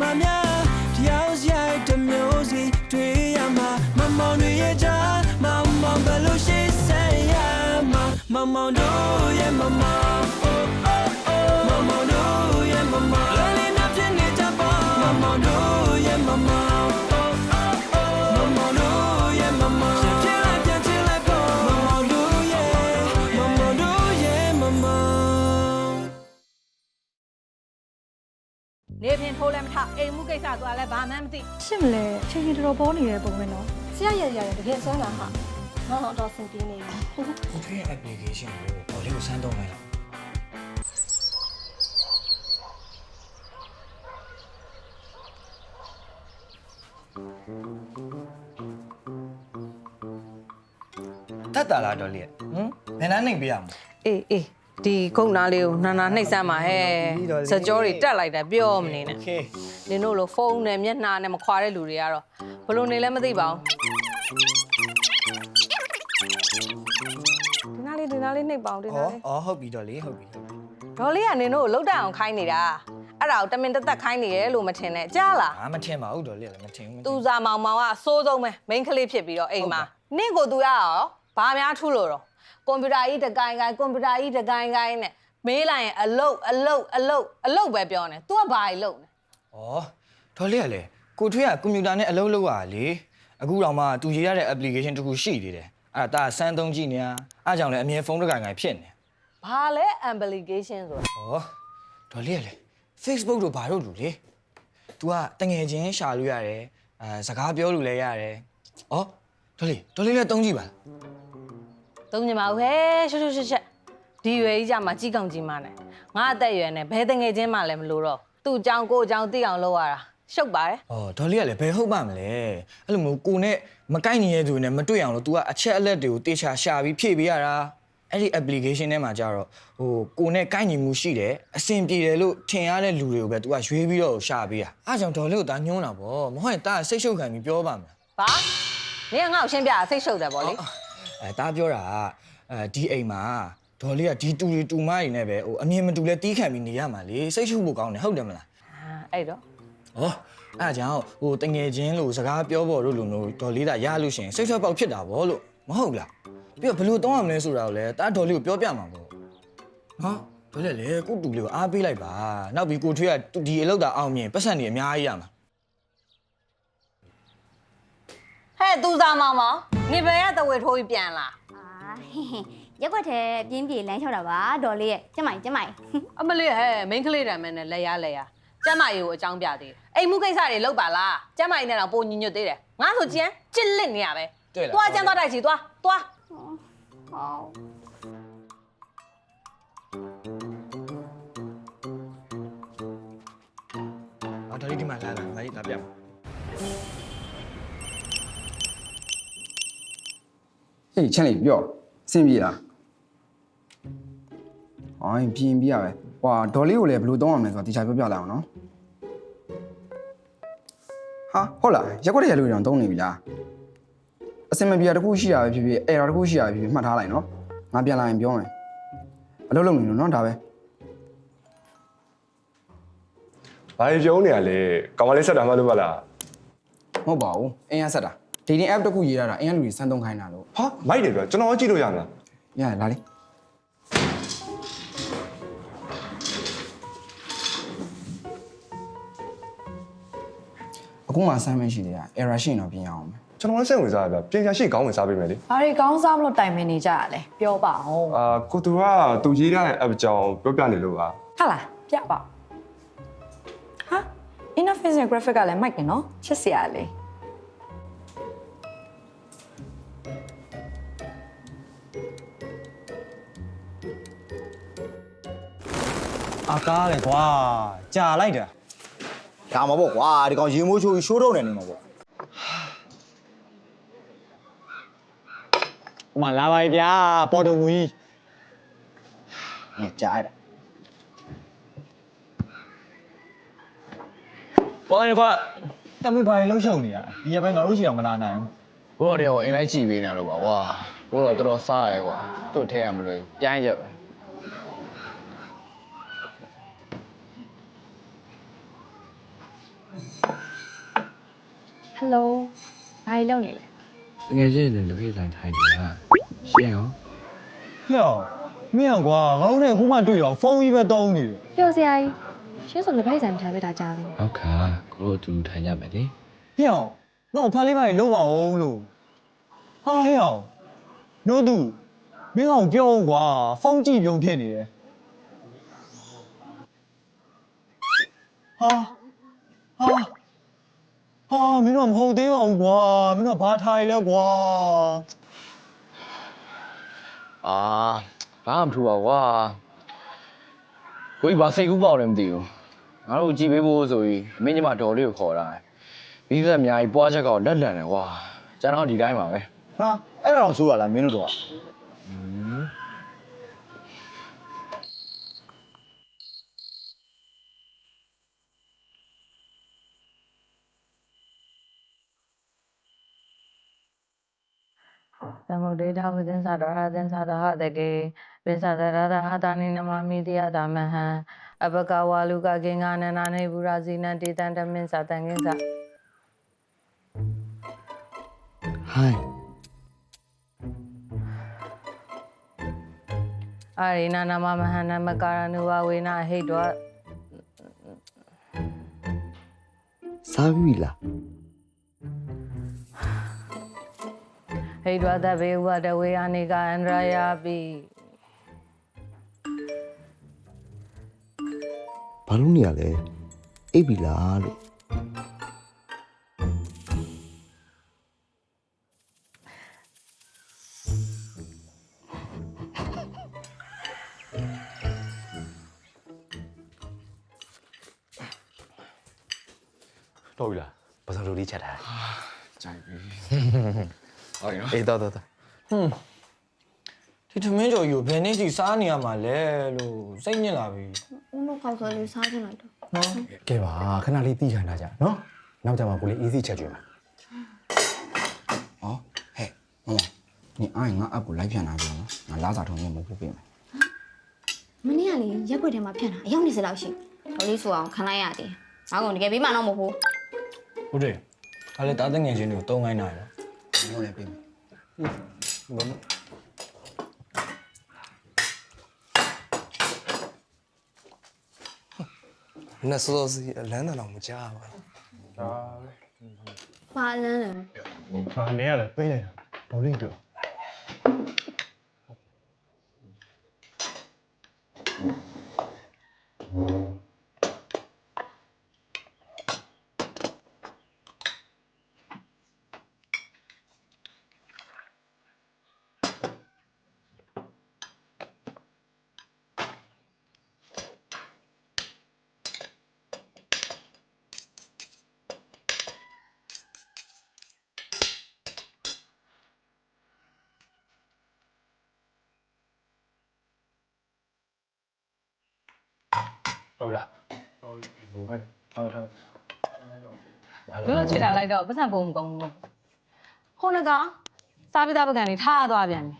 မများတယောက်ရိုက်တစ်မျိုးစီတွေ့ရမှာမမောင်တွေရဲ့ကြားမမောင်ဘယ်လိုရှိဆက်ရမှာမမောင်တို့ရဲ့မမောင် နေဖြင့်ထိုးလည်းမထအိမ်မှုကိစ္စသွားလဲဘာမှမသိရှင့်မလဲအချိန်ကြီးတော်တော်ပေါ်နေတဲ့ပုံပဲနော်ဆရာရရရတကယ်ဆွမ်းတာဟာငါတော့တော့စင်ပြင်းနေတယ်ကိုထွေးရဲ့ application ကိုပေါ်လေးကိုစမ်းသုံးလိုက်လားတတ်တာလားဒေါ်လေးဟမ်ဘယ်နှမ်းနိုင်ပေးရမလဲအေးအေး ဒီခုတ်နားလေးကိုနာနာနှိပ်စမ်းပါဟဲ့စကြောတွေတက်လိုက်တာပြောမနေနဲ့နင်တို့လိုဖုန်းနဲ့မျက်နှာနဲ့မခွာတဲ့လူတွေကတော့ဘလို့နေလဲမသိပါဘူးဒီနားလေးဒီနားလေးနှိပ်ပါအောင်ဒီနားလေးအော်ဟုတ်ပြီတော့လေဟုတ်ပြီဒေါ်လေးကနင်တို့ကိုလှုပ်တက်အောင်ခိုင်းနေတာအဲ့ဒါကိုတမင်တသက်ခိုင်းနေတယ်လို့မထင်နဲ့ကြားလားအာမထင်ပါဘူးဒေါ်လေးလည်းမထင်ဘူးသူစားမောင်မောင်ကအစိုးဆုံးပဲမိန်းကလေးဖြစ်ပြီးတော့အိမ်မှာနင့်ကိုသူရအောင်ဘာများထုလို့တော့ ကွန်ပျူတာကြီးတကိုင်းကိုင်းကွန်ပျူတာကြီးတကိုင်းကိုင်းနဲ့မေးလိုက်ရင်အလုတ်အလုတ်အလုတ်အလုတ်ပဲပြောနေ तू ကဘာကြီးလုတ်နေဩဒေါ်လေးကလည်းကိုထွေးကကွန်ပျူတာနဲ့အလုပ်လုပ်ရတာလေအခုတော့မှသူရေးရတဲ့ application တစ်ခုရှိသေးတယ်အဲ့ဒါဒါစမ်းသုံးကြည့်နေတာအားကြောင့်လည်းအမြဲဖုန်းတစ်ကိုင်ကိုင်ဖြစ်နေဘာလဲ application ဆိုတာဩဒေါ်လေးကလည်း Facebook တို့ဘာတို့လူလေ तू ကတငယ်ချင်းရှာလို့ရတယ်အဲစကားပြောလို့လည်းရတယ်ဩဒေါ်လေးဒေါ်လေးလည်းတုံးကြည့်ပါလား သုံးညမဟဲရှုပ်ရှုပ်ရှက်ရှက်ဒီရွယ်ကြီးကြမှာကြီးကောင်ကြီးမနဲ့ငါအသက်အရွယ်နဲ့ဘဲတငယ်ချင်းမှလည်းမလို့တော့သူ့အကြောင်းကိုယ့်အကြောင်းသိအောင်လုပ်ရတာရှုပ်ပါတယ်။အော်ဒေါ်လေးကလည်းဘယ်ဟုတ်ပါမလဲ။အဲ့လိုမျိုးကိုနဲ့မကိုက်ညီရဲ့သူနဲ့မတွေ့အောင်လို့ तू ကအချက်အလက်တွေကိုတေချာရှာပြီးဖြည့်ပေးရတာ။အဲ့ဒီ application ထဲမှာကြတော့ဟိုကိုနဲ့ကိုက်ညီမှုရှိတယ်အဆင်ပြေတယ်လို့ထင်ရတဲ့လူတွေကိုပဲ तू ကရွေးပြီးတော့ရှာပေးတာ။အားကြောင့်ဒေါ်လေးကိုဒါညှိုးတာပေါ့။မဟုတ်ရင်တာစိတ်ရှုပ်ခံပြီးပြောပါမလားဘာနင်ကငါ့ကိုရှင်းပြတာစိတ်ရှုပ်တယ်ဗောလေ။ အဲတာပြောတာကအဲဒီအိမ်မှာဒေါ်လေးကဒီတူတွေတူမတွေနဲ့ပဲဟိုအမြင်မတူလဲတီးခံပြီးနေရမှာလေစိတ်ရှုပ်ဖို့ကောင်းတယ်ဟုတ်တယ်မလားအာအဲ့တော့။ဩအဲ့ဒါကြောင့်ဟိုတငယ်ချင်းလို့စကားပြောဖို့လို့လို့မျိုးဒေါ်လေးတာရလို့ရှရင်စိတ်ဆွဲပေါက်ဖြစ်တာဗောလို့မဟုတ်လား။ပြီးတော့ဘယ်လိုတောင်းရမလဲဆိုတာကိုလည်းတာဒေါ်လေးကိုပြောပြမှာပေါ့။ဟာဒေါ်လေးလေကိုတူလေးကိုအားပေးလိုက်ပါ။နောက်ပြီးကိုထွေးကဒီအလောက်တာအောင်မြင်ပတ်စံနေအများကြီးရမှာ ဟဲ့သူစားမောင်မောင်နေဘယ်ကတဝေထိုးပြီးပြန်လာအာဟင်ဟင်ရက်ွက်ထဲပြင်းပြေလမ်းလျှောက်တာပါဒေါ်လေးရဲ့ကျမကြီးကျမကြီးအမလေးဟဲ့မိန်းကလေးတံမဲနဲ့လက်ရလက်ရကျမကြီးကိုအကြောင်းပြသေးတယ်အိမ်မှုကိစ္စတွေလုပ်ပါလားကျမကြီးနဲ့တော့ပုံညညွတ်သေးတယ်ငါဆိုကျန်းကြစ်လစ်နေရပဲ။တွေ့လား သွားကျန်းသွားတိုက်စီသွားသွားဟော။အော်ဒေါ်လေးဒီမှာလာလာမကြီးလာပြမှာ ဟေးချက်လေးပြောအဆင်ပြေလားဟိုင်းပြင်းပြရပဲဟွာဒေါ်လေးကိုလည်းဘယ်လိုတောင်းရမလဲဆိုတာတရားပြောပြလိုက်အောင်နော်ဟာဟုတ်လားရက်ွက်တဲ့ရက်လို့တောင်တုံးနေပြီလားအစင်မပြေတာတစ်ခုရှိရပဲဖြစ်ဖြစ်အဲ့ဒါတစ်ခုရှိရပဲဖြစ်ဖြစ်မှတ်ထားလိုက်နော်ငါပြန်လာရင်ပြောမယ်အလုပ်လုပ်နေလို့နော်ဒါပဲ။ဘာကြီးပြောနေရလဲ။ကောင်မလေးဆက်တာမှလို့မလားမဟုတ်ပါဘူးအင်းရဆက်တာ dating app တစ်ခုရေးရတာအင်းရလူတွေစမ်းသုံးခိုင်းတာလို့။ဟာမိုက်တယ်ပြောကျွန်တော်ကြည့်လို့ရမလားရတယ်လာလေအခုမှ assignment ရှိသေးတာ error ရှိရင်တော့ပြင်ရအောင်မယ်။ကျွန်တော်လည်းစိတ်ဝင်စားရဗျ။ပြင်ချာရှိကောင်းဝင်စားပေးမယ်လေဘာတွေကောင်းစားမလို့တိုင်ပင်နေကြရလဲပြောပါဦး။အာကိုတူကသူရေးထားတဲ့ app ကြောင့်ပြောပြနေလို့ပါဟာလားပြပါဟာ interface နဲ့ graphic ကလည်းမိုက်တယ်နော်ချစ်စရာလေ အာကားလေကွာကြာလိုက်တာဒါမှာပေါ့ကွာဒီကောင်ရေမိုးချိုးပြီးရှိုးထုတ်နေနေမှာပေါ့ဟိုမှာလာပါပြီဗျာပေါ်တော်မူကြီးဟဲ့ကြားရတာပေါ်နေကွာတမီးဘာလှုပ်ရှုံနေရဒီရပိုင်းငါတို့ရှိအောင်မလာနိုင်ဘူးဘိုးတော်အင်လိုက်ကြည့်ပေးနေတော့ပါကွာဘိုးတော်တော်တော်စားရဲကွာသူ့ထဲရမလို့ပြိုင်းရက်ပဲ ဟယ်လိုဘာတွေလုပ်နေလဲငယ်ချင်းတွေလူကြီးဆိုင်ထိုင်နေတာရှင်းရောဟဲ့မင်းကွာငါတို့နဲ့အခုမှတွေ့တော့ဖုန်းကြီးပဲတောင်းနေတယ်ပျော်စရာကြီးရှင်းဆိုလည်းဖိုက်ဆိုင်ထားပေးတာကြားတယ်ဟုတ်ခါကိုတို့တူထိုင်ကြမယ်လေဟဲ့တော့ဖန်လေးပါလုံးမအောင်လို့ဟာဟဲ့နို့သူမင်းအောင်ပြောကွာဖုန်းကြည့်ပြုံဖြစ်နေတယ်ဟာဟာ ဟာမင်းတို့မဟုတ်သေးပါဘူးကွာမင်းတို့ဘာထိုင်လဲကွာအာဘာမှမထူပါဘူးကွာကိုကြီးဘာစိတ်ကူးပေါက်တယ်မသိဘူးငါတို့ကြည်ပေးဖို့ဆိုပြီးမင်းညီမတော်လေးကိုခေါ်တာပြီးသက်အများကြီးပွားချက်ကောင်လက်လန်တယ်ကွာကျွန်တော်ဒီတိုင်းပါပဲဟာအဲ့ဒါတော့ဆိုရလားမင်းတို့တော့ သမုဒ္ဒေတာဝိသင်္သာတော်အသင်္သာတော်ဟတကေပိသဒရတဟာတာနိနမမိတိယတာမဟံအပကဝါလူကကေငါနနာနေဘူရာဇိနံတေတံတမင်္စာတံငင်းစာဟိုင်းအာရိနာနမမဟန္နမကာရဏုဝဝေနဟိတောစားပြီလား ဟိတောတဘေဝတဝေအနိကအန္တရာယာပိဘာလို့နေရလဲအိပ်ပြီလားလို့တော်ပြီလားပစံလိုလေးချက်ထားကြိုက်ပြီ ဟုတ်ရောအေးတော်တော်တော်ဒီသမင်းကြော်ကြီးကိုဘယ်နေ့စီစားနေရမှာလဲလို့စိတ်ညစ်လာပြီဦးတို့ကောက်ဆွဲလေးစားချင်လိုက်တော့ကဲပါခဏလေးတီးခံထားကြနော်နောက်ကြမှာကိုလေး easy ချက်ကြွေးမှာဟောဟဲ့မမ你အားရင်ငါအပ်ကိုလိုက်ပြန်လာပြီနော်ငါလာစာထုံးနေမဟုတ်ပေးမယ်မနေ့ကလေရက်ွက်ထဲမှာဖြတ်တာအယောက်20လောက်ရှိတော်လေးဆိုအောင်ခံလိုက်ရတယ်ငါကောင်တကယ်ပြီးမှတော့မဟုတ်ဘူးဟုတ်တယ်ဒါလည်းတားတဲ့ငယ်ချင်းတွေကိုတုံးခိုင်းတာရ ယ်ဟုတ်လည်းပေးမယ်နဲ့စောစောစီးလမ်းတန်တော့မကြပါဘူးပါလန်းတယ်ဟာနေ ရတယ်ပေးလိုက်တာဘောလင်းပြောဟုတ်လားဘယ်လိုချစ်တာလိုက်တော့ပတ်စံပုံမကုန်ဘူးဟိုနကစားပြီးသားပကံနေထားသွားပြန်ပြီ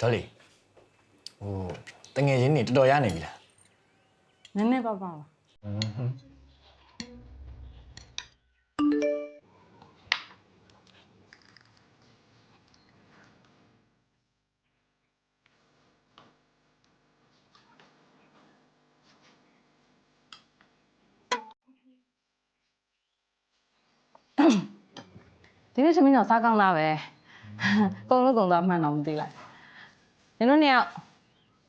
ဒေါ်လီဟိုတငယ်ချင်းတွေတော်တော်ရနေပြီလားနည်းနည်းပါပါ ဒီနေ့သမီးတော့စားကောင်းလားပဲကုံလို့ကုံသွားမှန်တော့မသိလိုက်နင်တို့နှစ်ယောက်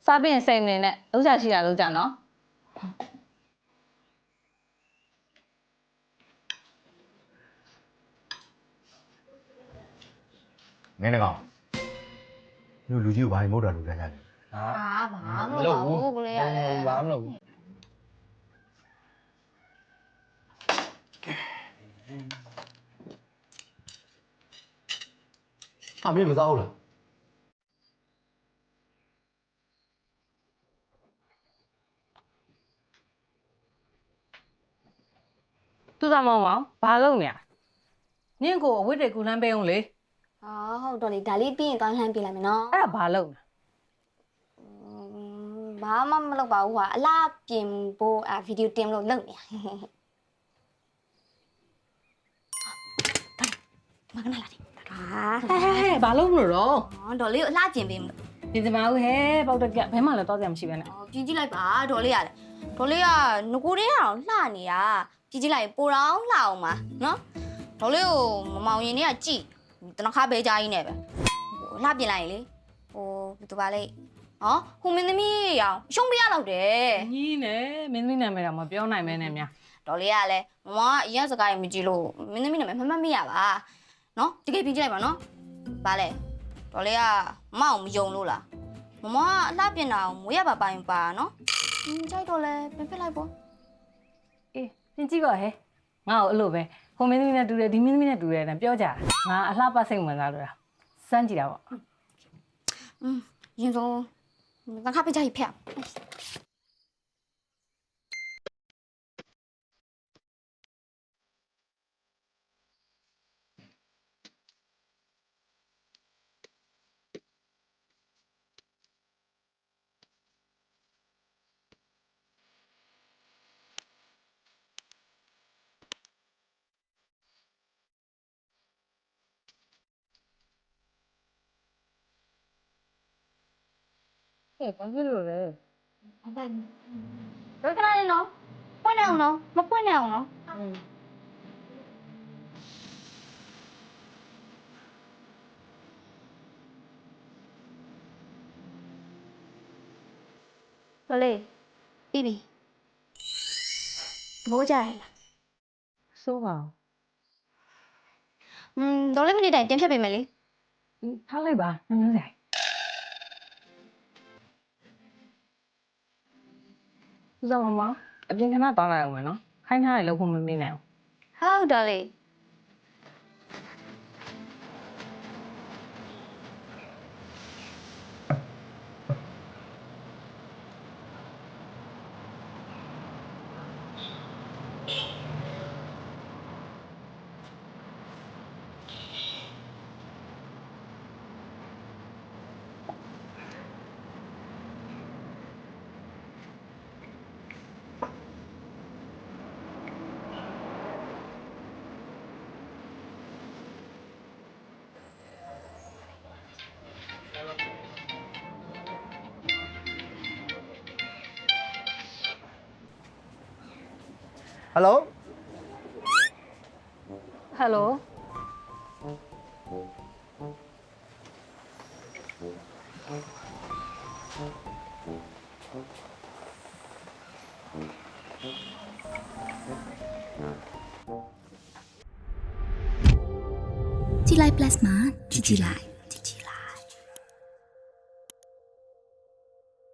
စားပြီးရင်စိတ်နေနဲ့လုံးချရှိတာလုံးချနော်ငင်းနေကောင်တို့လူကြီးကိုဘာမှမဟုတ်တာလူကြကြတယ်ဟာအာဘာမှမလုပ်ပါဘူးကိုလေးရတယ်ဘာမှမလုပ်ဘူး ဟာမင်းမသားဘူးလားသူသားမောင်မောင်ဘာလုပ်နေရနင့်ကိုအဝတ်တွေကိုလမ်းပေးအောင်လေအာဟုတ်တော့လေဒါလေးပြီးရင်သွားလှမ်းပြလိုက်မယ်နော်အဲ့ဒါဘာလုပ်နေဘာမှမလုပ်ပါဘူးကွာအလားပြင်ဖို့အဗီဒီယိုတင်လို့လုပ်နေတာမကနာလာတယ် ဟာဟဲ့ဟဲ့ဟဲ့ဘာလို့မလို့တော့ဒေါ်လေးကိုအလှကျင်ပေးမလို့ဒီစမဦးဟဲ့ပေါက်တက်ကဘဲမှလည်းတော့ကြမှာမရှိပဲနဲ့အော်ပြင်ကြည့်လိုက်ပါဒေါ်လေးရတယ်ဒေါ်လေးကငကိုတည်းကတော့လှနေတာပြင်ကြည့်လိုက်ပိုတော့လှအောင်ပါနော်ဒေါ်လေးကိုမမောင်ရင်တွေကကြည့်တနခါပဲကြားကြီးနဲ့ပဲဟိုလှပြင်လိုက်ရင်လေဟိုဘယ်သူပါလဲဟောဟိုမင်းသမီးရအောင်ရှုံးပေးရတော့တယ်ညီးနဲ့မင်းသမီးနာမည်တော့မပြောနိုင်မဲနဲ့များဒေါ်လေးကလည်းမမကအရင်စကားရင်မကြည့်လို့မင်းသမီးနာမည်မမှတ်မိရပါ နော်တကယ်ပြင်ကြည့်လိုက်ပါနော်ဘာလဲဒေါ်လေးကမမအောင်မယုံလို့လားမမကအလှပြင်တာကိုမွေးရပါပိုင်ပါနော်အင်းကြိုက်တော့လဲပြင်ပြလိုက်ပေါ့အေးပြင်ကြည့်ပါဟဲ့ငါ့ကိုအဲ့လိုပဲဟိုမင်းသမီးနဲ့တူတယ်ဒီမင်းသမီးနဲ့တူတယ်နဲ့ပြောကြတာငါအလှပစိတ်ဝင်စားလို့တာစမ်းကြည့်တာပေါ့อืมရင်ဆုံးတခါပြကြည့်ဖျက် ဟဲ့ဘာဖြစ်လို့လဲဘယ်ကလာလဲနော်ပွင့်နေအောင်နော်မပွင့်နေအောင်နော်ဟလေပြီးပြီဘောကြရလားစိုးပါอืมဒေါ်လေးမိနစ်တိုင်တင်ဖြတ်ပေးမယ်လေဘူးထားလိုက်ပါနည်းနည်းဆိုင် ဦးစောမမအပြင်ခဏတောင်းလိုက်အောင်မယ်နော်ခိုင်းထားရလို့ဖို့မမေ့နိုင်အောင်ဟုတ်ဒေါ်လေး ဟယ်လိုဟယ်လိုကြည်